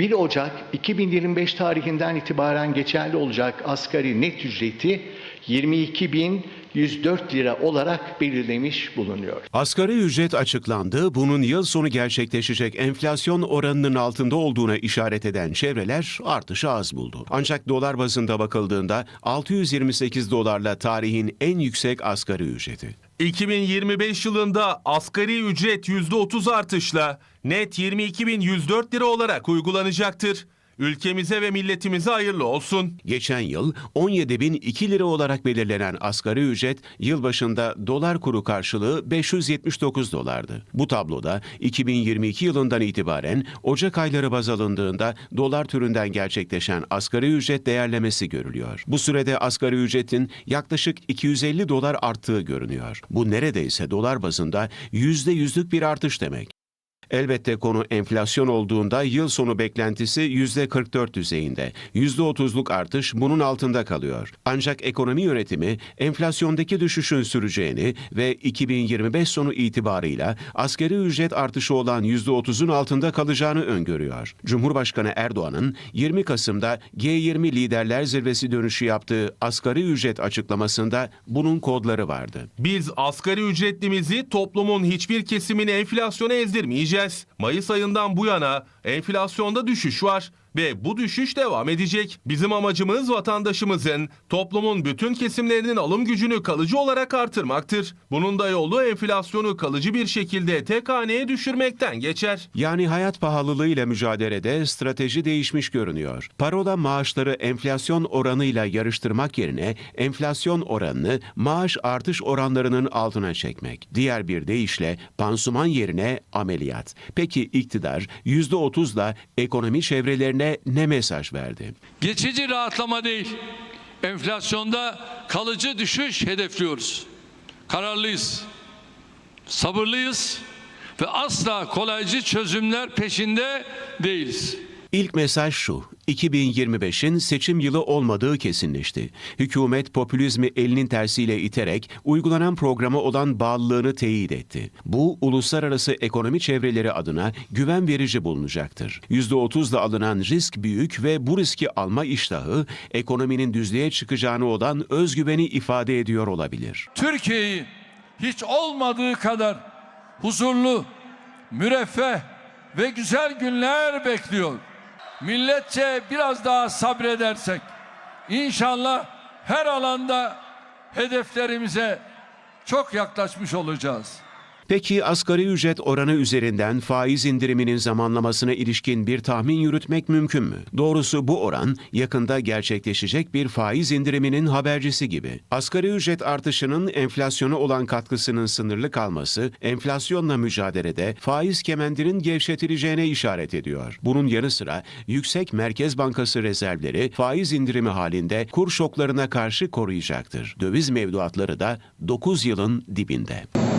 1 Ocak 2025 tarihinden itibaren geçerli olacak asgari net ücreti 22.104 lira olarak belirlemiş bulunuyor. Asgari ücret açıklandı. Bunun yıl sonu gerçekleşecek enflasyon oranının altında olduğuna işaret eden çevreler artışı az buldu. Ancak dolar bazında bakıldığında 628 dolarla tarihin en yüksek asgari ücreti. 2025 yılında asgari ücret %30 artışla net 22.104 lira olarak uygulanacaktır. Ülkemize ve milletimize hayırlı olsun. Geçen yıl 17.002 lira olarak belirlenen asgari ücret yılbaşında dolar kuru karşılığı 579 dolardı. Bu tabloda 2022 yılından itibaren Ocak ayları baz alındığında dolar türünden gerçekleşen asgari ücret değerlemesi görülüyor. Bu sürede asgari ücretin yaklaşık 250 dolar arttığı görünüyor. Bu neredeyse dolar bazında %100'lük bir artış demek. Elbette konu enflasyon olduğunda yıl sonu beklentisi %44 düzeyinde. %30'luk artış bunun altında kalıyor. Ancak ekonomi yönetimi enflasyondaki düşüşün süreceğini ve 2025 sonu itibarıyla asgari ücret artışı olan %30'un altında kalacağını öngörüyor. Cumhurbaşkanı Erdoğan'ın 20 Kasım'da G20 Liderler Zirvesi dönüşü yaptığı asgari ücret açıklamasında bunun kodları vardı. Biz asgari ücretlimizi toplumun hiçbir kesimini enflasyona ezdirmeyeceğiz. Mayıs ayından bu yana enflasyonda düşüş var ve bu düşüş devam edecek. Bizim amacımız vatandaşımızın, toplumun bütün kesimlerinin alım gücünü kalıcı olarak artırmaktır. Bunun da yolu enflasyonu kalıcı bir şekilde tek haneye düşürmekten geçer. Yani hayat pahalılığıyla mücadelede strateji değişmiş görünüyor. Parola maaşları enflasyon oranıyla yarıştırmak yerine enflasyon oranını maaş artış oranlarının altına çekmek. Diğer bir deyişle pansuman yerine ameliyat. Peki iktidar %30'la ekonomi çevrelerine ne mesaj verdi? Geçici rahatlama değil, enflasyonda kalıcı düşüş hedefliyoruz. Kararlıyız, sabırlıyız ve asla kolaycı çözümler peşinde değiliz. İlk mesaj şu, 2025'in seçim yılı olmadığı kesinleşti. Hükümet popülizmi elinin tersiyle iterek uygulanan programa olan bağlılığını teyit etti. Bu uluslararası ekonomi çevreleri adına güven verici bulunacaktır. %30'la alınan risk büyük ve bu riski alma iştahı ekonominin düzlüğe çıkacağını olan özgüveni ifade ediyor olabilir. Türkiye'yi hiç olmadığı kadar huzurlu, müreffeh ve güzel günler bekliyor. Milletçe biraz daha sabredersek inşallah her alanda hedeflerimize çok yaklaşmış olacağız. Peki asgari ücret oranı üzerinden faiz indiriminin zamanlamasına ilişkin bir tahmin yürütmek mümkün mü? Doğrusu bu oran yakında gerçekleşecek bir faiz indiriminin habercisi gibi. Asgari ücret artışının enflasyona olan katkısının sınırlı kalması, enflasyonla mücadelede faiz kemendinin gevşetileceğine işaret ediyor. Bunun yanı sıra yüksek Merkez Bankası rezervleri faiz indirimi halinde kur şoklarına karşı koruyacaktır. Döviz mevduatları da 9 yılın dibinde.